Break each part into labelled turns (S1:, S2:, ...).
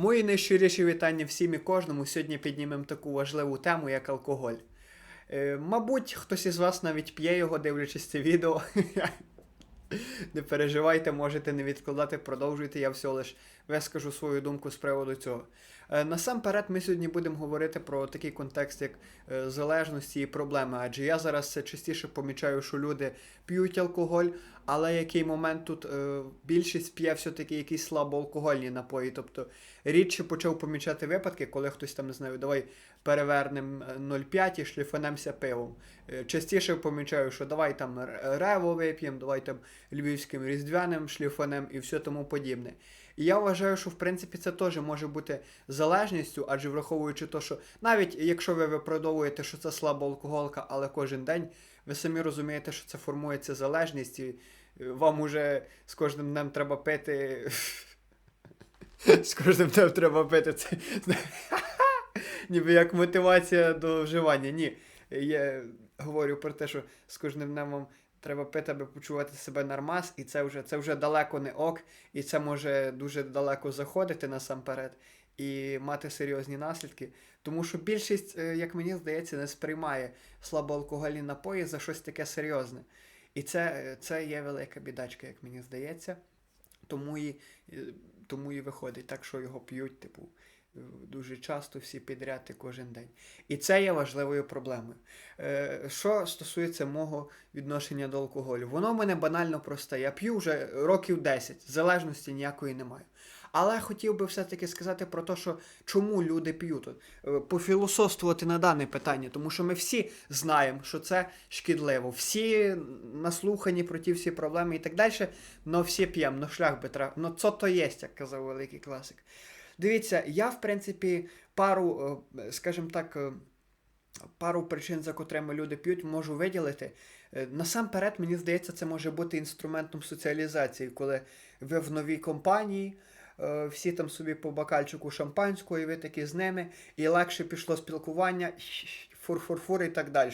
S1: Мої найщиріші вітання всім і кожному. Сьогодні піднімемо таку важливу тему, як алкоголь. Е, мабуть, хтось із вас навіть п'є його, дивлячись це відео. Не переживайте, можете не відкладати, продовжуйте, я всього лиш вискажу свою думку з приводу цього. Е, насамперед, ми сьогодні будемо говорити про такий контекст, як е, залежності і проблеми. Адже я зараз частіше помічаю, що люди п'ють алкоголь, але який момент тут е, більшість п'є все-таки якісь слабоалкогольні напої. Тобто рідше почав помічати випадки, коли хтось там не знаю, давай перевернемо 0,5 і шліфанемося пивом. Частіше помічаю, що давай там рево вип'ємо, давай там львівським різдвяним шліфанем і все тому подібне. І я вважаю, що в принципі це теж може бути залежністю, адже враховуючи те, що навіть якщо ви виправдовуєте, що це слаба алкоголка, але кожен день, ви самі розумієте, що це формується залежність, і е, вам уже з кожним днем треба пити. З кожним днем треба пити це. Ніби як мотивація до вживання. Ні. Я говорю про те, що з кожним днем вам треба пити, аби почувати себе нормас, і це вже, це вже далеко не ок, і це може дуже далеко заходити насамперед і мати серйозні наслідки. Тому що більшість, е, як мені здається, не сприймає слабоалкогольні напої за щось таке серйозне. І це, е, це є велика бідачка, як мені здається. Тому і, е, тому і виходить так, що його п'ють, типу, дуже часто всі підряд і кожен день. І це є важливою проблемою. Е, що стосується мого відношення до алкоголю, воно в мене банально просте. Я п'ю вже років 10, залежності ніякої немає. Але хотів би все-таки сказати про те, що чому люди п'ють. Е, Пофілософствувати на дане питання, тому що ми всі знаємо, що це шкідливо. Всі наслухані про ті всі проблеми і так далі, но всі п'ємо, но шлях би треба. Ну, це то є, як казав великий класик. Дивіться, я, в принципі, пару, е, скажімо так, е, пару причин, за котрими люди п'ють, можу виділити. Е, Насамперед, мені здається, це може бути інструментом соціалізації, коли ви в новій компанії, всі там собі по бокальчику шампанського, і ви такі з ними, і легше пішло спілкування, фур-фур-фур і так далі.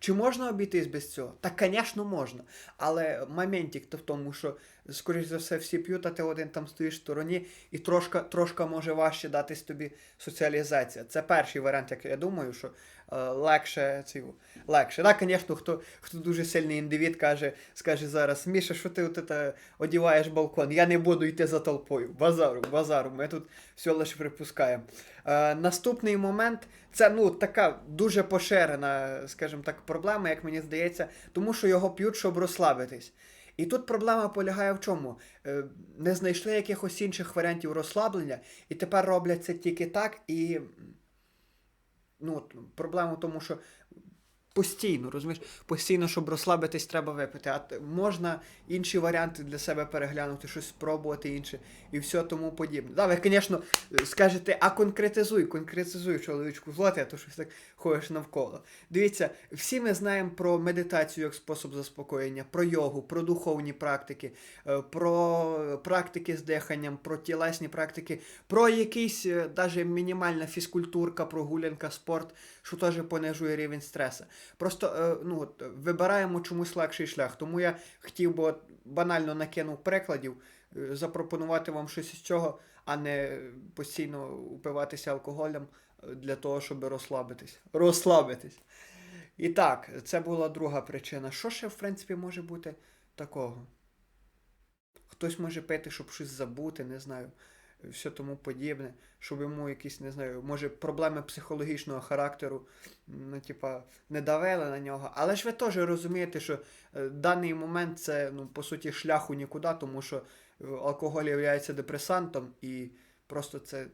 S1: Чи можна обійтись без цього? Так, звісно, можна. Але моментик то в тому, що, скоріш за все, всі п'ють, а ти один там стоїш в стороні, і трошка, трошка може важче датись тобі соціалізація. Це перший варіант, як я думаю, що легше цього. Легше. Так, звісно, хто, хто дуже сильний індивід каже, скаже зараз, Міша, що ти от це одіваєш балкон? Я не буду йти за толпою. Базару, базару. Ми тут все лише припускаємо. Е, наступний момент це ну така дуже поширена, скажімо так, проблема, як мені здається, тому що його п'ють, щоб розслабитись. І тут проблема полягає в чому? Е, не знайшли якихось інших варіантів розслаблення, і тепер роблять це тільки так, і ну, от проблема в тому, що постійно, розумієш, постійно, щоб розслабитись, треба випити. А можна інші варіанти для себе переглянути, щось спробувати інше і все тому подібне. Да, ви, звісно, скажете, а конкретизуй, конкретизуй чоловічку злоти, а то щось так ходиш навколо. Дивіться, всі ми знаємо про медитацію як спосіб заспокоєння, про йогу, про духовні практики, е, про практики з диханням, про тілесні практики, про якийсь навіть мінімальна фізкультурка, прогулянка, спорт, що теж понижує рівень стресу. Просто е, ну, от, вибираємо чомусь легший шлях. Тому я хотів би от, банально накинув прикладів, е, запропонувати вам щось із цього, а не постійно упиватися алкоголем е, для того, щоб розслабитись. Розслабитись. І так, це була друга причина. Що ще, в принципі, може бути такого? Хтось може пити, щоб щось забути, не знаю, все тому подібне, щоб йому якісь, не знаю, може, проблеми психологічного характеру, ну, типа, не давили на нього. Але ж ви теж розумієте, що е, даний момент це, ну, по суті, шляху нікуди, тому що е, алкоголь є депресантом, і просто це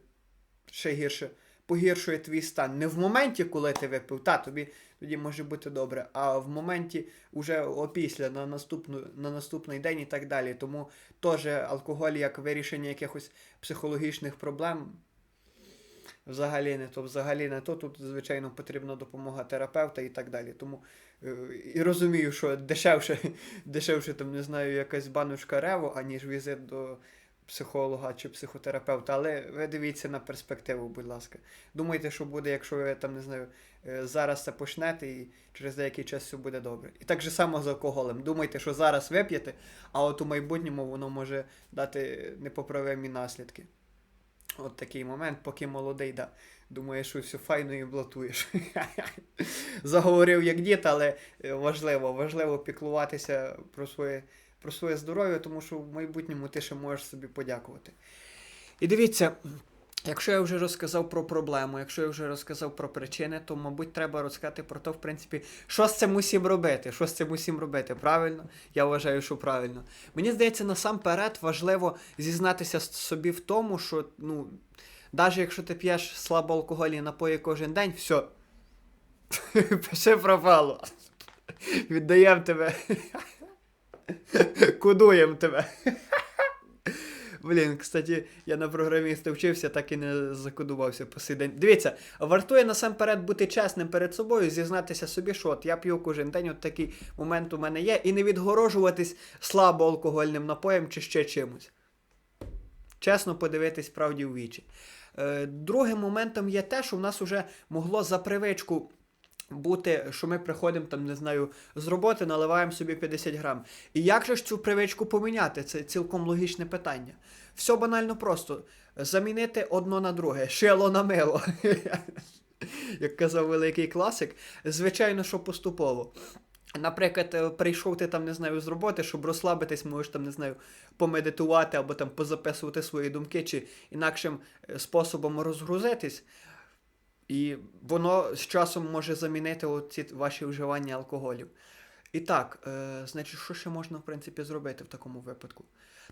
S1: ще гірше погіршує твій стан. Не в моменті, коли ти випив, та тобі тоді може бути добре, а в моменті уже опісля на наступну на наступний день і так далі. Тому теж алкоголь як вирішення якихось психологічних проблем. Взагалі не то, взагалі не то. Тут, звичайно, потрібна допомога терапевта і так далі. Тому е, і розумію, що дешевше, дешевше там, не знаю, якась баночка рево, аніж візит до психолога чи психотерапевта. Але ви дивіться на перспективу, будь ласка. Думайте, що буде, якщо ви там не знаю, е, зараз це почнете і через деякий час все буде добре. І так же само з алкоголем. Думайте, що зараз вип'єте, а от у майбутньому воно може дати непоправимі наслідки. От такий момент, поки молодий, да. Думаєш, що все файно і блатуєш. Заговорив як дід, але е, важливо, важливо піклуватися про своє, про своє здоров'я, тому що в майбутньому ти ще можеш собі подякувати. І дивіться, якщо я вже розказав про проблему, якщо я вже розказав про причини, то, мабуть, треба розказати про те, в принципі, що з цим усім робити. Що з цим усім робити? Правильно? Я вважаю, що правильно. Мені здається, насамперед важливо зізнатися собі в тому, що, ну, навіть якщо ти п'єш слабоалкогольні напої кожен день, все. Пиши пропало. Віддаємо тебе. Кудуємо тебе. Блін, кстати, я на програміста вчився, так і не закодувався по сей день. Дивіться, вартує насамперед бути чесним перед собою, зізнатися собі, що от я п'ю кожен день, от такий момент у мене є, і не відгорожуватись слабоалкогольним напоєм чи ще чимось. Чесно подивитись правді в вічі. Е, другим моментом є те, що в нас вже могло за привичку бути, що ми приходимо там, не знаю, з роботи, наливаємо собі 50 грам. І як же ж цю привичку поміняти? Це цілком логічне питання. Все банально просто. Замінити одно на друге, шило на мило. Як казав великий класик, звичайно, що поступово. Наприклад, е, прийшов ти там, не знаю, з роботи, щоб розслабитись, можеш там, не знаю, помедитувати або там позаписувати свої думки чи інакшим е, способом розгрузитись. І воно з часом може замінити ці ваші вживання алкоголю. І так, е, значить, що ще можна, в принципі, зробити в такому випадку?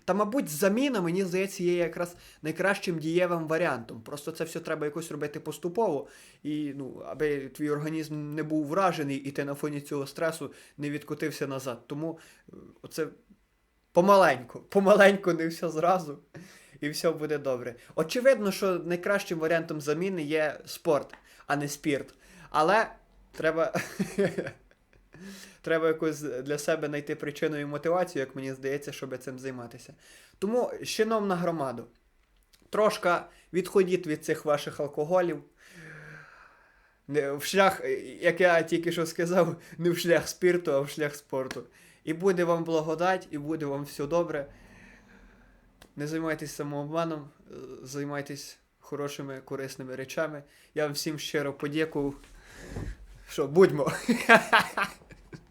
S1: Та, мабуть, заміна, мені здається, є якраз найкращим дієвим варіантом. Просто це все треба якось робити поступово, і ну, аби твій організм не був вражений, і ти на фоні цього стресу не відкотився назад. Тому е, оце помаленьку, помаленьку, не все зразу, і все буде добре. Очевидно, що найкращим варіантом заміни є спорт, а не спірт. Але треба. Треба якось для себе знайти причину і мотивацію, як мені здається, щоб цим займатися. Тому, шановна громаду, трошка відходіть від цих ваших алкоголів. Не в шлях, як я тільки що сказав, не в шлях спірту, а в шлях спорту. І буде вам благодать, і буде вам все добре. Не займайтесь самообманом, е, займайтесь хорошими, корисними речами. Я вам всім щиро подякував. Що, будьмо.